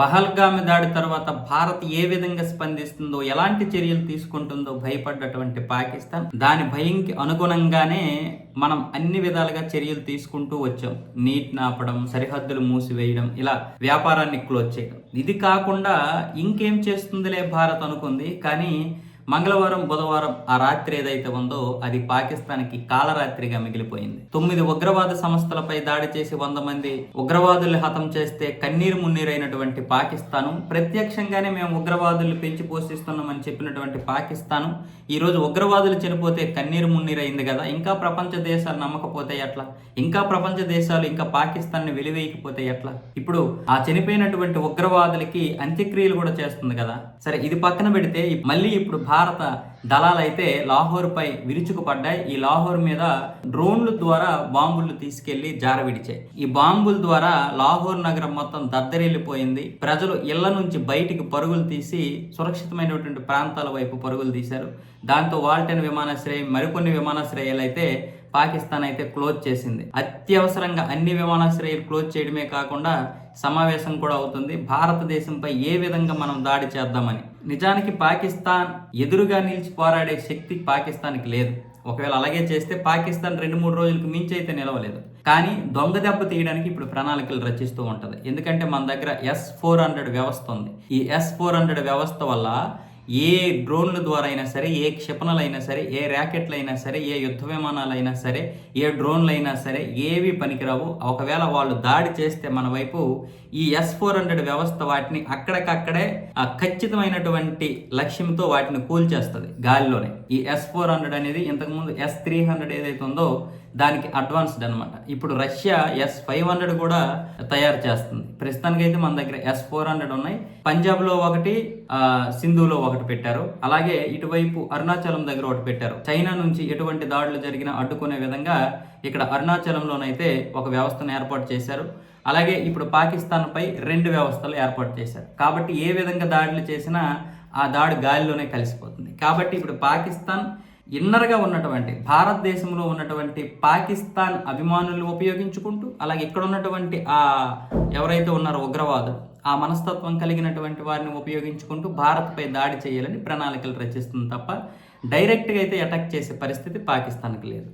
పహల్గామి దాడి తర్వాత భారత్ ఏ విధంగా స్పందిస్తుందో ఎలాంటి చర్యలు తీసుకుంటుందో భయపడ్డటువంటి పాకిస్తాన్ దాని భయంకి అనుగుణంగానే మనం అన్ని విధాలుగా చర్యలు తీసుకుంటూ వచ్చాం. నీట్ నాపడం సరిహద్దులు మూసివేయడం ఇలా వ్యాపారాన్ని క్లోజ్ చేయడం. ఇది కాకుండా ఇంకేం చేస్తుందిలే భారత్ అనుకుంది. కానీ మంగళవారం బుధవారం ఆ రాత్రి ఏదైతే ఉందో అది పాకిస్తాన్కి కాలరాత్రిగా మిగిలిపోయింది. తొమ్మిది ఉగ్రవాద సంస్థలపై దాడి చేసి వంద మంది ఉగ్రవాదుల్ని హతం చేస్తే కన్నీరు మున్నీరైనటువంటి పాకిస్తాను ప్రత్యక్షంగానే మేము ఉగ్రవాదుల్ని పెంచి పోషిస్తున్నామని చెప్పినటువంటి పాకిస్తాను ఈరోజు ఉగ్రవాదులు చనిపోతే కన్నీరు మున్నీరైంది కదా ఇంకా ప్రపంచ దేశాలు నమ్మకపోతే ఎట్లా? ఇంకా ప్రపంచ దేశాలు ఇంకా పాకిస్తాన్ని వెలివేయకపోతే ఎట్లా? ఇప్పుడు ఆ చనిపోయినటువంటి ఉగ్రవాదులకి అంత్యక్రియలు కూడా చేస్తుంది కదా. సరే ఇది పక్కన పెడితే మళ్ళీ ఇప్పుడు భారత భారత దళాలైతే లాహోర్పై విరుచుకుపడ్డాయి. ఈ లాహోర్ మీద డ్రోన్ల ద్వారా బాంబులు తీసుకెళ్ళి జారవిడిచాయి. ఈ బాంబుల ద్వారా లాహోర్ నగరం మొత్తం దద్దరిల్లిపోయింది. ప్రజలు ఇళ్ళ నుంచి బయటికి పరుగులు తీసి సురక్షితమైనటువంటి ప్రాంతాల వైపు పరుగులు తీశారు. దాంతో వాల్టెన్ విమానాశ్రయం మరికొన్ని విమానాశ్రయాలు అయితే పాకిస్తాన్ అయితే క్లోజ్ చేసింది. అత్యవసరంగా అన్ని విమానాశ్రయాలు క్లోజ్ చేయడమే కాకుండా సమావేశం కూడా అవుతుంది. భారతదేశంపై ఏ విధంగా మనం దాడి చేద్దామని నిజానికి పాకిస్తాన్ ఎదురుగా నిలిచి పోరాడే శక్తి పాకిస్తాన్కి లేదు. ఒకవేళ అలాగే చేస్తే పాకిస్తాన్ రెండు మూడు రోజులకు మించి అయితే నిలవలేదు. కానీ దొంగ దెబ్బ తీయడానికి ఇప్పుడు ప్రణాళికలు రచిస్తూ ఉంటుంది. ఎందుకంటే మన దగ్గర ఎస్ ఫోర్ హండ్రెడ్ వ్యవస్థ ఉంది. ఈ ఎస్ ఫోర్ హండ్రెడ్ వ్యవస్థ వల్ల ఏ డ్రోన్ల ద్వారా అయినా సరే ఏ క్షిపణలైనా సరే ఏ ర్యాకెట్లు అయినా సరే ఏ యుద్ధ విమానాలైనా సరే ఏ డ్రోన్లు అయినా సరే ఏవి పనికిరావు. ఒకవేళ వాళ్ళు దాడి చేస్తే మన వైపు ఈ ఎస్ ఫోర్ హండ్రెడ్ వ్యవస్థ వాటిని అక్కడికక్కడే ఆ ఖచ్చితమైనటువంటి లక్ష్యంతో వాటిని కూల్చేస్తుంది గాలిలోనే. ఈ ఎస్ ఫోర్ హండ్రెడ్ అనేది ఇంతకుముందు ఎస్ త్రీ హండ్రెడ్ ఏదైతే ఉందో దానికి అడ్వాన్స్డ్ అనమాట ఇప్పుడు రష్యా ఎస్ ఫైవ్ హండ్రెడ్ కూడా తయారు చేస్తుంది. ప్రస్తుతానికి అయితే మన దగ్గర ఎస్ ఫోర్ హండ్రెడ్ ఉన్నాయి. పంజాబ్లో ఒకటి సింధులో ఒకటి పెట్టారు. అలాగే ఇటువైపు అరుణాచలం దగ్గర ఒకటి పెట్టారు. చైనా నుంచి ఎటువంటి దాడులు జరిగినా అడ్డుకునే విధంగా ఇక్కడ అరుణాచలంలోనైతే ఒక వ్యవస్థను ఏర్పాటు చేశారు. అలాగే ఇప్పుడు పాకిస్తాన్పై రెండు వ్యవస్థలు ఏర్పాటు చేశారు. కాబట్టి ఏ విధంగా దాడులు చేసినా ఆ దాడి గాలిలోనే కలిసిపోతుంది. కాబట్టి ఇప్పుడు పాకిస్తాన్ ఇన్నర్గా ఉన్నటువంటి భారతదేశంలో ఉన్నటువంటి పాకిస్తాన్ అభిమానులు ఉపయోగించుకుంటూ అలాగే ఇక్కడ ఉన్నటువంటి ఆ ఎవరైతే ఉన్నారో ఉగ్రవాదులు ఆ మనస్తత్వం కలిగినటువంటి వారిని ఉపయోగించుకుంటూ భారత్పై దాడి చేయాలని ప్రణాళికలు రచిస్తుంది తప్ప డైరెక్ట్గా అయితే అటాక్ చేసే పరిస్థితి పాకిస్తాన్కి లేదు.